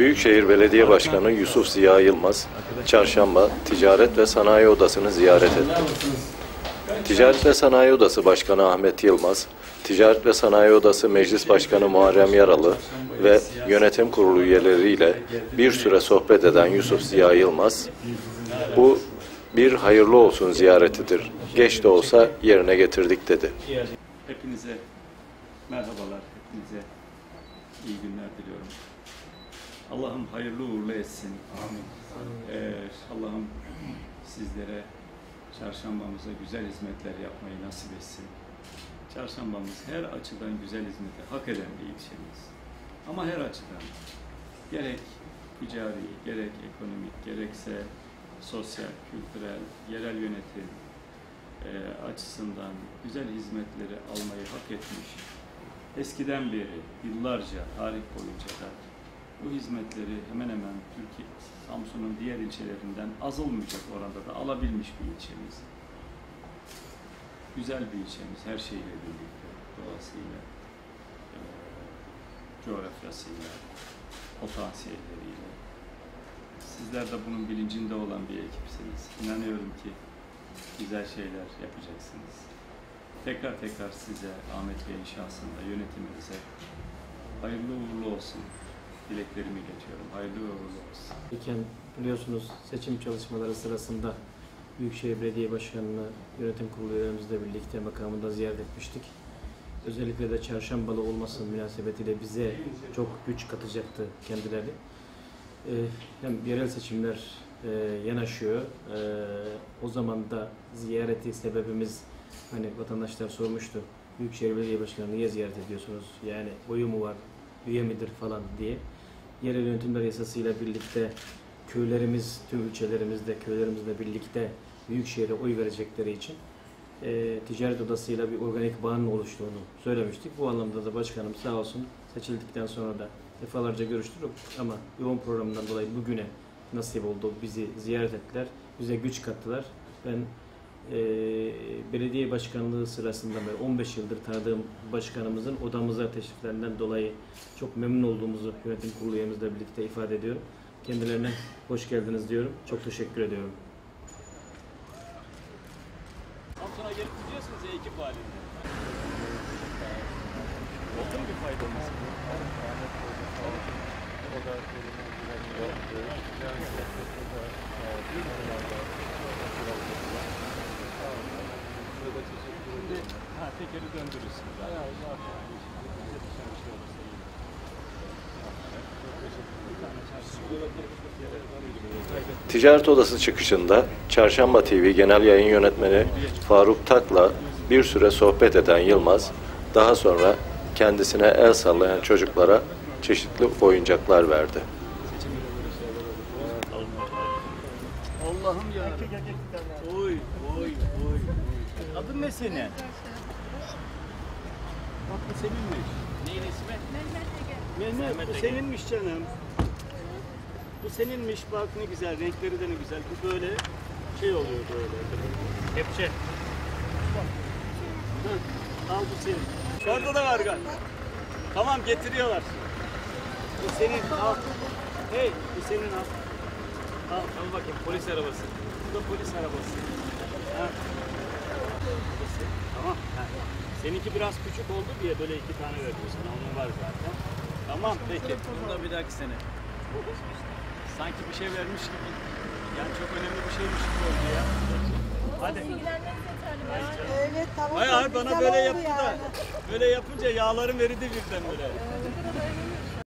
Büyükşehir Belediye Başkanı Yusuf Ziya Yılmaz, Çarşamba Ticaret ve Sanayi Odası'nı ziyaret etti. Ticaret ve Sanayi Odası Başkanı Ahmet Yılmaz, Ticaret ve Sanayi Odası Meclis Başkanı Muharrem Yaralı ve yönetim kurulu üyeleriyle bir süre sohbet eden Yusuf Ziya Yılmaz, bu bir hayırlı olsun ziyaretidir. Geç de olsa yerine getirdik dedi. Hepinize merhabalar, hepinize iyi günler diliyorum. Allah'ım hayırlı uğurlu etsin. Amin. Allah'ım sizlere çarşambamıza güzel hizmetler yapmayı nasip etsin. Çarşambamız her açıdan güzel hizmeti hak eden bir ilçemiz. Ama her açıdan gerek ticari, gerek ekonomik, gerekse sosyal, kültürel, yerel yönetim, e, açısından güzel hizmetleri almayı hak etmiş. Eskiden beri, yıllarca, tarih boyunca da bu hizmetleri hemen hemen Türkiye, Samsun'un diğer ilçelerinden az olmayacak oranda da alabilmiş bir ilçemiz. Güzel bir ilçemiz, her şeyle birlikte, doğasıyla, e, coğrafyasıyla, potansiyelleriyle. Sizler de bunun bilincinde olan bir ekipsiniz. İnanıyorum ki güzel şeyler yapacaksınız. Tekrar tekrar size, Ahmet Bey'in şahsında, yönetiminize hayırlı uğurlu olsun dileklerimi iletiyorum. Hayırlı uğurlu olsun. iken biliyorsunuz seçim çalışmaları sırasında Büyükşehir Belediye Başkanı'nı yönetim kurulu üyelerimizle birlikte makamında ziyaret etmiştik. Özellikle de çarşambalı olması münasebetiyle bize çok güç katacaktı kendileri. Ee, hem yerel seçimler e, yanaşıyor. Ee, o zaman da ziyareti sebebimiz hani vatandaşlar sormuştu. Büyükşehir Belediye Başkanı niye ziyaret ediyorsunuz? Yani oyu mu var, üye midir falan diye. Yerel yönetimler yasasıyla birlikte köylerimiz, tüm ilçelerimizde, köylerimizle birlikte Büyükşehir'e oy verecekleri için e, ticaret odasıyla bir organik bağın oluştuğunu söylemiştik. Bu anlamda da başkanım sağ olsun seçildikten sonra da defalarca görüştük ama yoğun programından dolayı bugüne nasip oldu. Bizi ziyaret ettiler. Bize güç kattılar. Ben e, belediye başkanlığı sırasında beri 15 yıldır tanıdığım başkanımızın odamıza teşriflerinden dolayı çok memnun olduğumuzu yönetim kurulu üyemizle birlikte ifade ediyorum. Kendilerine hoş geldiniz diyorum. Çok teşekkür ediyorum. Samsun'a gelip gidiyorsunuz ya ekip halinde. Oldu mu bir faydamız? Şimdi tekeri döndürürsünüz. Ticaret Odası çıkışında Çarşamba TV Genel Yayın Yönetmeni Faruk Tak'la bir süre sohbet eden Yılmaz, daha sonra kendisine el sallayan çocuklara çeşitli oyuncaklar verdi. Allah'ım ya. Oy, oy, oy. Adın ne senin? Bak bu seninmiş. Neyin ismi? Mehmet, bu seninmiş canım. Bu seninmiş bak ne güzel, renkleri de ne güzel. Bu böyle şey oluyor böyle. Kepçe. Hı, Al bu senin. Orada da var galiba. Tamam getiriyorlar. Bu senin al. Hey bu senin al. Al, al bakayım polis arabası. Bu da polis arabası. Ha. Tamam. Seninki biraz küçük oldu diye böyle iki tane verdim sana. Onun var zaten. Tamam peki. Bunu da bir dahaki sene. Sanki bir şey vermiş gibi. Yani çok önemli bir şeymiş gibi oldu ya. Hadi. Öyle tamam. Hayır bana böyle yaptı da. Böyle yapınca yağlarım eridi birden böyle.